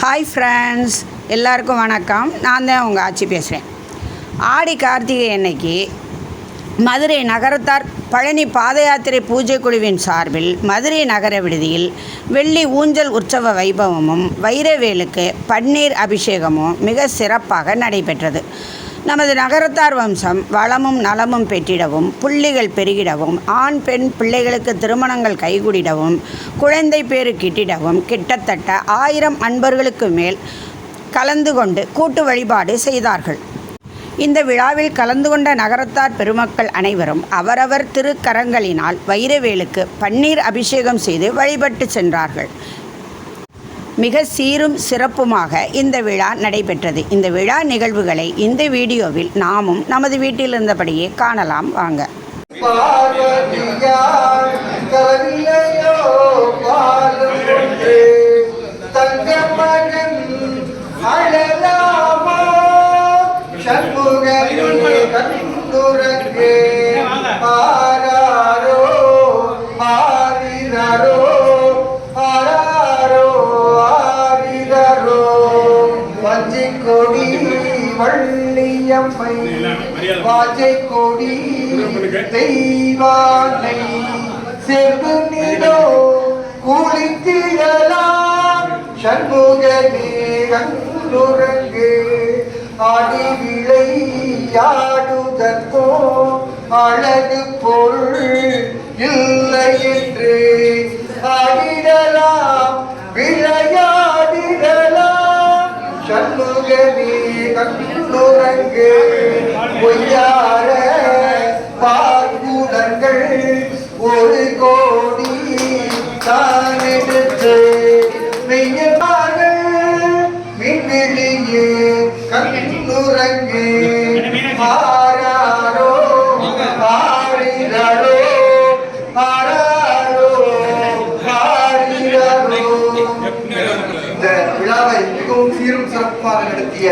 Hi friends எல்லாருக்கும் வணக்கம். நான் தான் உங்கள் ஆட்சி பேசுகிறேன் ஆடி கார்த்திகை அன்னைக்கு மதுரை நகரத்தார் பழனி பாத யாத்திரை பூஜை குழுவின் சார்பில் மதுரை நகர விடுதியில் வெள்ளி ஊஞ்சல் உற்சவ வைபவமும் வைரவேலுக்கு பன்னீர் அபிஷேகமும் மிக சிறப்பாக நடைபெற்றது. நமது நகரத்தார் வம்சம் வளமும் நலமும் பெற்றிடவும் புள்ளிகள் பெருகிடவும் ஆண் பெண் பிள்ளைகளுக்கு திருமணங்கள் கைகூடிடவும் குழந்தை பேறு கிட்டிடவும் கிட்டத்தட்ட ஆயிரம் அன்பர்களுக்கு மேல் கலந்து கொண்டு கூட்டு வழிபாடு செய்தார்கள். இந்த விழாவில் கலந்து கொண்ட நகரத்தார் பெருமக்கள் அனைவரும் அவரவர் திருக்கரங்களினால் வைரவேலுக்கு பன்னீர் அபிஷேகம் செய்து வழிபட்டு சென்றார்கள். மிக சீரும் சிறப்புமாக இந்த விழா நடைபெற்றது. இந்த விழா நிகழ்வுகளை இந்த வீடியோவில் நாமும் நமது வீட்டில் இருந்தபடியே காணலாம். வாங்க. பார்வதியார் கவிலையோ வள்ளியம்மை வாஜை கொடி தெய்வானை செப்பு நிலோ குளித்திடலாம் சண்முகனே கண்டுரங்கு ஆடி விளையாடுதற்கோ அழகு பொருள் இல்லை என்று ஆடிடலாம் விளையாடிடலாம். சண்முகனே கண்டுரங்கு பொய்யார பார்க்குடங்கள் ஒரு கோடி தான் எடுத்து மெய்யமாக மின்விழியே கண்ணுரங்கு பாராரோ பாரிரோ பாராரோ பாரிரோ இந்த விழாவை மிகவும் சீரும் சிறப்பாக நடத்திய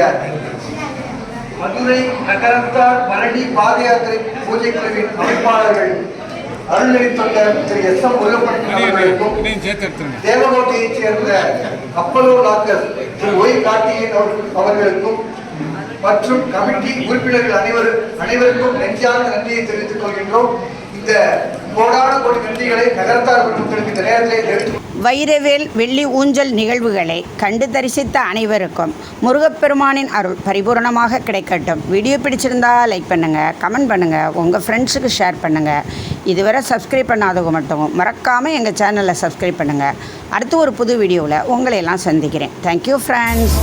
மதுரை நகரத்தார் பழனி பாத யாத்திரை பூஜை குழுவின் அமைப்பாளர்கள் அருள்நெறித்தொண்ட திரு எஸ் எம் அவர்களுக்கும் தேவகோட்டையைச் சேர்ந்த அப்பலோ டாக்டர் திரு ஒய் அவர்கள்- அவர்களுக்கும் மற்றும் கமிட்டி உறுப்பினர்கள் அனைவரும் அனைவருக்கும் நெஞ்சார்ந்த நன்றியை தெரிவித்துக் கொள்கின்றோம். இந்த வைரவேல் வெள்ளி ஊஞ்சல் நிகழ்வுகளை கண்டு தரிசித்த அனைவருக்கும் முருகப்பெருமானின் அருள் பரிபூரணமாக கிடைக்கட்டும். வீடியோ பிடிச்சிருந்தா லைக் பண்ணுங்கள் கமெண்ட் பண்ணுங்கள் உங்கள் ஃப்ரெண்ட்ஸுக்கு ஷேர் பண்ணுங்கள் இதுவரை சப்ஸ்கிரைப் பண்ணாதவங்க மட்டும் மறக்காமல் எங்கள் சேனலை சப்ஸ்கிரைப் பண்ணுங்கள் அடுத்து ஒரு புது வீடியோவில் உங்களை எல்லாம் சந்திக்கிறேன். Thank you friends